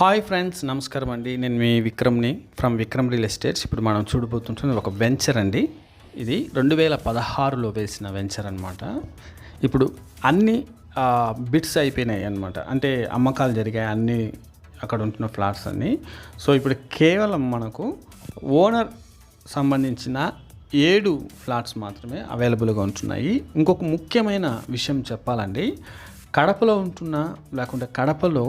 Hi friends నమస్కారం అండి. నేను మీ విక్రమ్ని ఫ్రమ్ విక్రమ్ రియల్ ఎస్టేట్స్. ఇప్పుడు మనం చూడబోతుంటుంది ఒక వెంచర్ అండి. ఇది రెండు వేల పదహారులో వేసిన వెంచర్ అనమాట ఇప్పుడు అన్ని బిట్స్ అయిపోయినాయి అనమాట అంటే అమ్మకాలు జరిగాయి అన్ని అక్కడ ఉంటున్న ఫ్లాట్స్ అన్నీ. సో ఇప్పుడు కేవలం మనకు ఓనర్ సంబంధించిన ఏడు ఫ్లాట్స్ మాత్రమే అవైలబుల్గా ఉంటున్నాయి. ఇంకొక ముఖ్యమైన విషయం చెప్పాలండి. కడపలో ఉంటున్న లేకుంటే కడపలో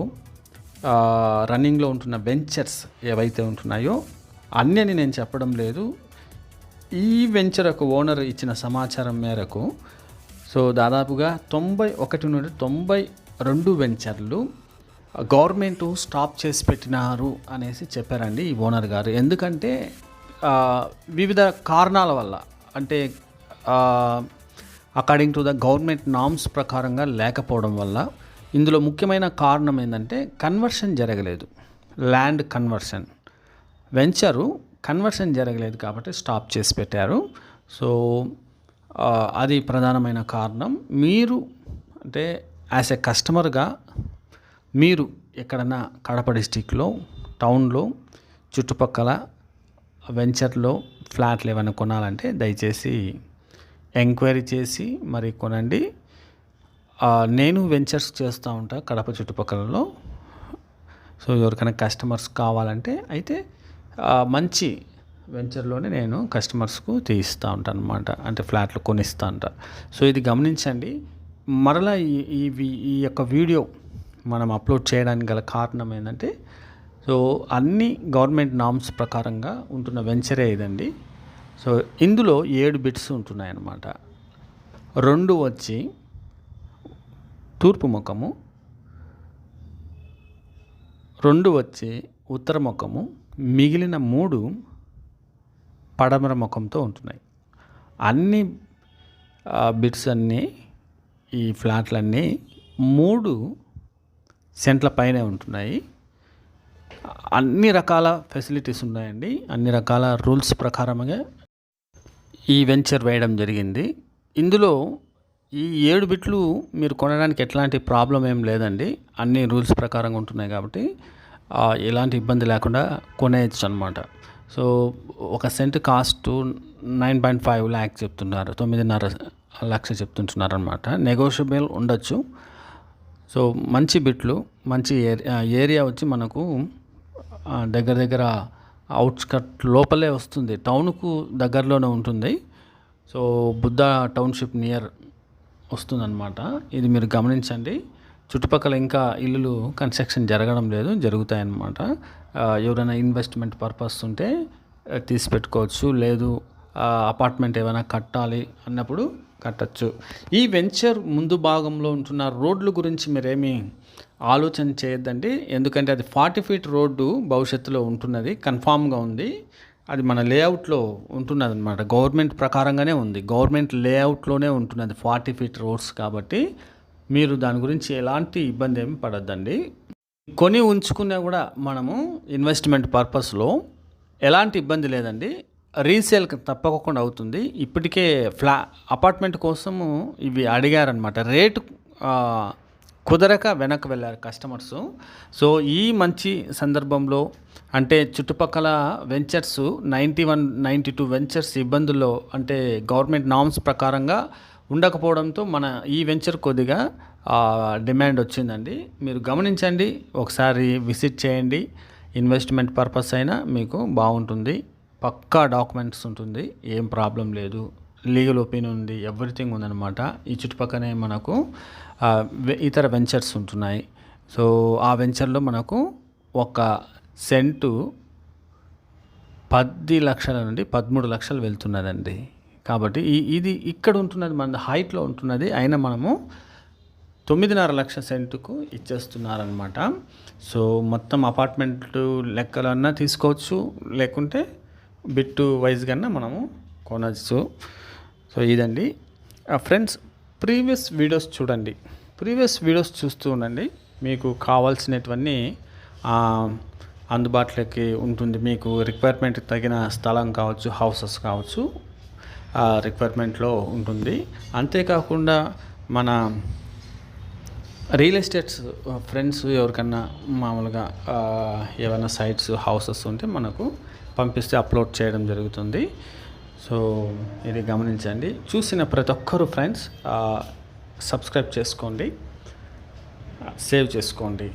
రన్నింగ్లో ఉంటున్న వెంచర్స్ ఏవైతే ఉంటున్నాయో అన్నీ అని నేను చెప్పడం లేదు. ఈ వెంచర్ ఒక ఓనర్ ఇచ్చిన సమాచారం మేరకు సో దాదాపుగా తొంభై ఒకటి నుండి తొంభై రెండు వెంచర్లు గవర్నమెంట్ స్టాప్ చేసి పెట్టినారు అనేసి చెప్పారండి ఈ ఓనర్ గారు. ఎందుకంటే వివిధ కారణాల వల్ల అంటే according to the government norms ప్రకారంగా లేకపోవడం వల్ల ఇందులో ముఖ్యమైన కారణం ఏంటంటే కన్వర్షన్ జరగలేదు. ల్యాండ్ కన్వర్షన్ వెంచరు కన్వర్షన్ జరగలేదు కాబట్టి స్టాప్ చేసి పెట్టారు. సో అది ప్రధానమైన కారణం. మీరు అంటే యాజ్ ఎ కస్టమర్గా మీరు ఎక్కడన్నా కడప డిస్టిక్లో టౌన్లో చుట్టుపక్కల వెంచర్లో ఫ్లాట్లు ఏమైనా కొనాలంటే దయచేసి ఎంక్వైరీ చేసి మరి కొనండి. నేను వెంచర్స్ చేస్తూ ఉంటా కడప చుట్టుపక్కలలో. సో ఎవరికైనా కస్టమర్స్ కావాలంటే అయితే మంచి వెంచర్లోనే నేను కస్టమర్స్కు తీయిస్తూ ఉంటాను అనమాట అంటే ఫ్లాట్లు కొనిస్తూ ఉంటా. సో ఇది గమనించండి. మరలా ఈ ఈ ఈ యొక్క వీడియో మనం అప్లోడ్ చేయడానికి గల కారణం ఏంటంటే సో అన్ని గవర్నమెంట్ నామ్స్ ప్రకారంగా ఉంటున్న వెంచరే ఇదండి. సో ఇందులో ఏడు బిట్స్ ఉంటున్నాయన్నమాట. రెండు వచ్చి తూర్పు ముఖము రెండు వచ్చే ఉత్తర ముఖము మిగిలిన మూడు పడమర ముఖంతో ఉంటున్నాయి. అన్ని బిట్స్ అన్నీ ఈ ఫ్లాట్లన్నీ మూడు సెంట్ల పైనే ఉంటున్నాయి. అన్ని రకాల ఫెసిలిటీస్ ఉన్నాయండి. అన్ని రకాల రూల్స్ ప్రకారముగా ఈ వెంచర్ వేయడం జరిగింది. ఇందులో ఈ ఏడు బిట్లు మీరు కొనడానికి ఎట్లాంటి ప్రాబ్లం ఏం లేదండి. అన్ని రూల్స్ ప్రకారంగా ఉంటున్నాయి కాబట్టి ఎలాంటి ఇబ్బంది లేకుండా కొనేయచ్చు అనమాట సో ఒక cent cost nine point five lakh చెప్తున్నారు తొమ్మిదిన్నర లక్ష చెప్తుంటున్నారు అనమాట నెగోషియబుల్ ఉండొచ్చు. సో మంచి బిట్లు మంచి ఏరియా ఏరియా వచ్చి మనకు దగ్గర దగ్గర అవుట్స్కట్ లోపలే వస్తుంది. టౌన్కు దగ్గరలోనే ఉంటుంది. సో బుద్ధ టౌన్షిప్ నియర్ వస్తుందన్నమాట. ఇది మీరు గమనించండి. చుట్టుపక్కల ఇంకా ఇల్లులు కన్స్ట్రక్షన్ జరగడం లేదు జరుగుతాయన్నమాట. ఎవరైనా ఇన్వెస్ట్మెంట్ పర్పస్ ఉంటే తీసిపెట్టుకోవచ్చు. తీసి పెట్టుకోవచ్చు లేదు అపార్ట్మెంట్ ఏమైనా కట్టాలి అన్నప్పుడు కట్టచ్చు. ఈ వెంచర్ ముందు భాగంలో ఉంటున్న రోడ్ల గురించి మీరేమి ఆలోచన చేయొద్దండి. ఎందుకంటే అది ఫార్టీ ఫీట్ రోడ్డు భవిష్యత్తులో ఉంటున్నది కన్ఫామ్గా ఉంది. అది మన లేఅవుట్లో ఉంటున్నది అనమాట గవర్నమెంట్ ప్రకారంగానే ఉంది. గవర్నమెంట్ లేఅవుట్లోనే ఉంటున్నది ఫార్టీ ఫీట్ రోడ్స్ కాబట్టి మీరు దాని గురించి ఎలాంటి ఇబ్బంది ఏమి పడద్దండి. కొని ఉంచుకున్నా కూడా మనము ఇన్వెస్ట్మెంట్ పర్పస్లో ఎలాంటి ఇబ్బంది లేదండి. రీసేల్ తప్పకుండా అవుతుంది. ఇప్పటికే ఫ్లా అపార్ట్మెంట్ కోసము ఇవి అడిగారనమాట రేటు కుదరక వెనక్కి వెళ్ళారు కస్టమర్స్. సో ఈ మంచి సందర్భంలో అంటే చుట్టుపక్కల ventures ninety one ninety two ventures ఇబ్బందుల్లో అంటే గవర్నమెంట్ నామ్స్ ప్రకారంగా ఉండకపోవడంతో మన ఈ వెంచర్ కొద్దిగా డిమాండ్ వచ్చిందండి. మీరు గమనించండి ఒకసారి విజిట్ చేయండి. ఇన్వెస్ట్మెంట్ పర్పస్ అయినా మీకు బాగుంటుంది. పక్కా డాక్యుమెంట్స్ ఉంటుంది. ఏం ప్రాబ్లం లేదు. లీగల్ ఒపీనియన్ ఉంది ఎవ్రీథింగ్ ఉందన్నమాట. ఈ చుట్టుపక్కనే మనకు వె- ఇతర వెంచర్స్ ఉంటున్నాయి. సో ఆ వెంచర్లో మనకు ఒక సెంటు పది లక్షల నుండి పదమూడు లక్షలు వెళ్తున్నదండి. కాబట్టి ఈ ఇది ఇక్కడ ఉంటున్నది మన హైట్లో ఉంటున్నది అయినా మనము తొమ్మిదిన్నర లక్ష సెంటుకు ఇచ్చేస్తున్నారనమాట సో మొత్తం అపార్ట్మెంట్ లెక్కలన్నా తీసుకోవచ్చు లేకుంటే బిట్టు వైజ్ కన్నా మనము కొనవచ్చు సో ఇదండి. ఫ్రెండ్స్ ప్రీవియస్ వీడియోస్ చూడండి. ప్రీవియస్ వీడియోస్ చూస్తూ ఉండండి. మీకు కావాల్సినటువన్నీ అందుబాటులోకి ఉంటుంది. మీకు రిక్వైర్మెంట్ తగిన స్థలం కావచ్చు హౌసెస్ కావచ్చు ఆ రిక్వైర్మెంట్లో ఉంటుంది. అంతేకాకుండా మన రియల్ ఎస్టేట్స్ ఫ్రెండ్స్ ఎవరికన్నా మామూలుగా ఏమైనా సైట్స్ హౌసెస్ ఉంటే మనకు పంపిస్తే అప్లోడ్ చేయడం జరుగుతుంది. సో ఇది గమనించండి. చూసిన ప్రతి ఒక్కరు ఫ్రెండ్స్ సబ్స్క్రైబ్ చేసుకోండి. సేవ్ చేసుకోండి.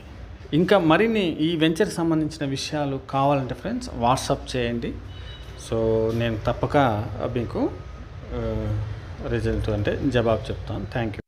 ఇంకా మరిన్ని ఈ వెంచర్ సంబంధించిన విషయాలు కావాలంటే ఫ్రెండ్స్ వాట్సాప్ చేయండి. సో నేను తప్పక మీకు రిజల్ట్ అంటే జవాబు చెప్తాను. Thank you